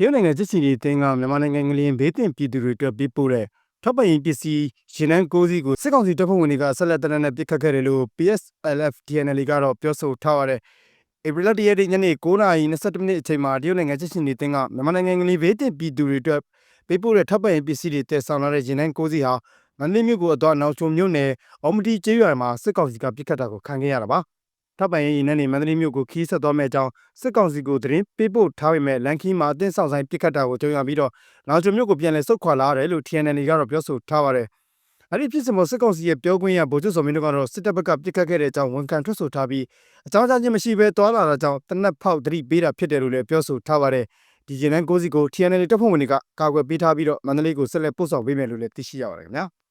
တရုတ်နိုင်ငံစစ်စီတီတင်းကမြန်မာနိုင်ငံငလျင်ဘေးတင်ပြည်သူတွေအတွက်ပေးပို့တဲ့ထောက်ပံ့ရေးပစ္စည်းရင်နှန်း6စီးကိုစစ်ကောင်စီတပ်ဖွဲ့ဝင်တွေကဆက်လက်တနက်နဲ့ပစ်ခတ်ခဲ့တယ်လို့ PSLF DNL ကတော့ပြောဆိုထားပါတယ်။ဧပြီလ၁ရက်နေ့ညနေ9:22မိနစ်အချိန်မှာတရုတ်နိုင်ငံစစ်စီတီတင်းကမြန်မာနိုင်ငံငလျင်ဘေးတင်ပြည်သူတွေအတွက်ပေးပို့တဲ့ထောက်ပံ့ရေးပစ္စည်းတွေတည်ဆောင်လာတဲ့ရင်နှန်း6စီးဟာမန္တလေးမြို့ကိုအသွားနောက်ချုံမြို့နယ်အော်မတီကျေးရွာမှာစစ်ကောင်စီကပစ်ခတ်တာကိုခံခဲ့ရတာပါ။ ထောက်ပံ့ရေးရင်နှန်းနေမန္တလေးမြို့ကိုခီးဆက်သွားမဲ့အကြောင်းစစ်ကောင်စီကိုသတင်းပေးပို့ထားပေမဲ့လန်ခီမှာအသင်းဆောင်ဆိုင်ပစ်ခတ်တာကိုကြုံရပြီးတော့နောက်ချုံမြို့ကိုပြန်လည်ဆုတ်ခွာလာရတယ်လို့ TNL ကတော့ပြောဆိုထားပါတယ်။အဲ့ဒီဖြစ်စဉ်မှာစစ်ကောင်စီရဲ့ပြောခွင့်ရဗိုလ်ချုပ်စောမင်းတို့ကတော့စစ်တပ်ဘက်ကပစ်ခတ်ခဲ့တဲ့အကြောင်းဝန်ခံထွက်ဆိုထားပြီးအကြောင်းကြားခြင်းမရှိဘဲတွာလာတာကြောင့်တနက်ဖောက်တတိပေးတာဖြစ်တယ်လို့လည်းပြောဆိုထားပါတယ်။ဒီဂျင်နန်ကိုစီကို TNL တပ်ဖွဲ့ဝင်တွေကကာကွယ်ပေးထားပြီးတော့မန္တလေးကိုဆက်လက်ပို့ဆောင်ပေးမယ်လို့လည်းသိရှိရပါတယ်ခင်ဗျာ။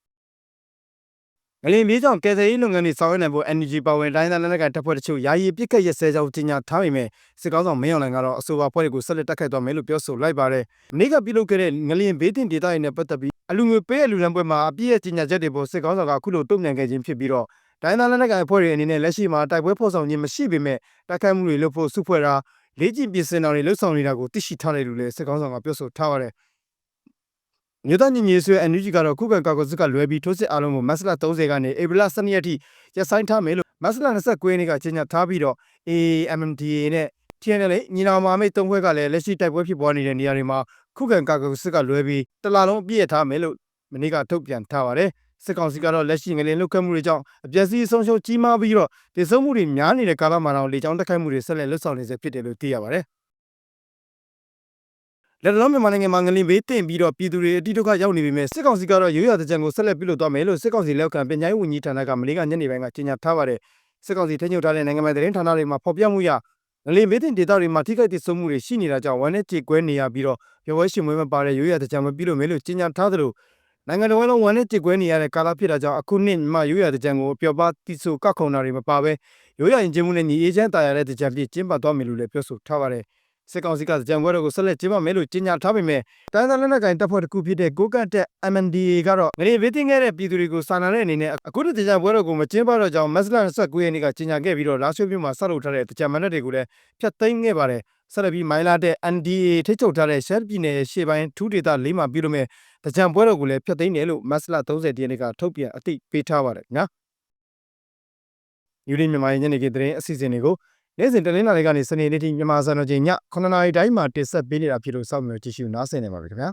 ငလင်မြေကြောင့်ကယ်ဆယ်ရေးလုပ်ငန်းတွေဆောင်ရွက်နိုင်ဖို့ Energy Power တိုင်းသားလက်နက်ကိုင်တပ်ဖွဲ့တချို့ယာယီပစ်ခတ်ရက်စဲကြောင်းကြေညာထားပေမဲ့စစ်ကောင်းဆောင်မင်းအောင်လှိုင်ကတော့အဆိုပါဖွဲ့တွေကိုဆက်လက်တိုက်ခိုက်သွားမယ်လို့ပြောဆိုလိုက်ပါတယ်။မနေ့ကပြုလုပ်ခဲ့တဲ့ငလင်ဘေးတင်ဒေသတွေနဲ့ပတ်သက်ပြီးအလူငွေပေးအလူလံပွဲမှာအပြည့်ရဲ့ကြေညာချက်တွေပေါ်စစ်ကောင်းဆောင်ကအခုလိုတုံ့ပြန်ခဲ့ခြင်းဖြစ်ပြီးတော့တိုင်းသားလက်နက်ကိုင်အဖွဲ့တွေအနေနဲ့လက်ရှိမှာတိုက်ပွဲဖော်ဆောင်ခြင်းမရှိပေမဲ့တိုက်ခိုက်မှုတွေလုပ်ဖို့စုဖွဲ့တာလေ့ကျင့်ပြင်ဆင်တာတွေလှုပ်ဆောင်နေတာကိုသိရှိထားတယ်လို့လည်းစစ်ကောင်းဆောင်ကပြောဆိုထားပါတယ်။ မြို့သားညီညီဆွေ NUG ကတော့ခုခံကာကွယ်စစ်ကလွဲပြီးထိုးစစ်အားလုံးကိုမတ်လ30ကနေဧပြီလ12ရက်ထိရပ်ဆိုင်းထားမယ်လို့မတ်လ29ရက်နေ့ကကြေညာထားပြီးတော့ AMDA နဲ့ TNL ညီနောင်မာမိတ်သုံးခွဲကလည်းလက်ရှိတိုက်ပွဲဖြစ်ပွားနေတဲ့နေရာတွေမှာခုခံကာကွယ်စစ်ကလွဲပြီးတလာလုံးအပြည့်ရထားမယ်လို့မနေ့ကထုတ်ပြန်ထားပါတယ်စစ်ကောင်စီကတော့လက်ရှိငလင်လုတ်ခတ်မှုတွေကြောင့်အပြည့်စီးဆုံးရှုံးကြီးမားပြီးတော့ဒေဆုံးမှုတွေများနေတဲ့ကာလမှာတော့လေကြောင်းတိုက်ခိုက်မှုတွေဆက်လက်လှုပ်ဆောင်နေစေဖြစ်တယ်လို့သိရပါတယ် လက်တော်မြန်မာနိုင်ငံမှာငလင်ဘေးတင်ပြီးတော့ပြည်သူတွေအတိဒုက္ခရောက်နေပြီမဲ့စစ်ကောင်စီကတော့ရိုးရာတကြံကိုဆက်လက်ပြုလုပ်သွားမယ်လို့စစ်ကောင်စီလက်ခံပညာရေးဝန်ကြီးဌာနကမလေးကညနေပိုင်းကကြေညာထားပါတယ်စစ်ကောင်စီထိန်းချုပ်ထားတဲ့နိုင်ငံပိုင်သတင်းဌာနတွေမှာဖော်ပြမှုရငလင်ဘေးတင်ဒေသတွေမှာထိခိုက်ဒေဆုံးမှုတွေရှိနေတာကြောင့်ဝမ်းနဲ့ကြေကွဲနေရပြီးတော့ရဝဲရှင်မွေးမပါတဲ့ရိုးရာတကြံမပြုလုပ်မယ်လို့ကြေညာထားသလိုနိုင်ငံတော်လုံးဝမ်းနဲ့ကြေကွဲနေရတဲ့ကာလဖြစ်တာကြောင့်အခုနှစ်မှရိုးရာတကြံကိုပျော်ပါတိဆိုကောက်ခုံတာတွေမပါဘဲရိုးရာရင်ကျင်းမှုနဲ့ညီအေးချမ်းတာရတဲ့တကြံပြည့်ကျင်းပသွားမယ်လို့လည်းပြောဆိုထားပါတယ် စစ်ကောင်စီကကြံပွဲတော်ကိုဆက်လက်ကျင်းပမယ်လို့ကြေညာထားပေမဲ့တိုင်းသားလက်နက်ကိုင်တပ်ဖွဲ့တစ်ခုဖြစ်တဲ့ကိုကတ်တက် MNDA ကတော့ငရေဘေးတင်ခဲ့တဲ့ပြည်သူတွေကိုစာနာတဲ့အနေနဲ့အခုတကြံပွဲတော်ကိုမကျင်းပတော့ကြောင်းမက်စလာ29ရက်နေ့ကကြေညာခဲ့ပြီးတော့လာဆွေးပြမှာဆက်လုပ်ထားတဲ့တကြံမန်နက်တွေကိုလည်းဖျက်သိမ်းခဲ့ပါတယ်ဆက်လက်ပြီးမိုင်းလာတဲ့ NDA ထိချုပ်ထားတဲ့ရှယ်ပြည်နယ်ရှေ့ပိုင်းထူးဒေသလေးမှာပြုလုပ်မဲ့တကြံပွဲတော်ကိုလည်းဖျက်သိမ်းတယ်လို့မက်စလာ30ရက်နေ့ကထုတ်ပြန်အသိပေးထားပါတယ်နော်ယူရင်းမြန်မာရဲ့ညနေခင်းသတင်းအစီအစဉ်တွေကို နေ့စဉ်တနင်္လာနေ့ကနေစနေနေ့ထိမြန်မာစံတော်ချိန်ည9:00နာရီတိုင်းမှာတင်ဆက်ပေးနေတာဖြစ်လို့စောင့်မျှော်ကြည့်ရှုနားဆင်နေပါပြီခင်ဗျာ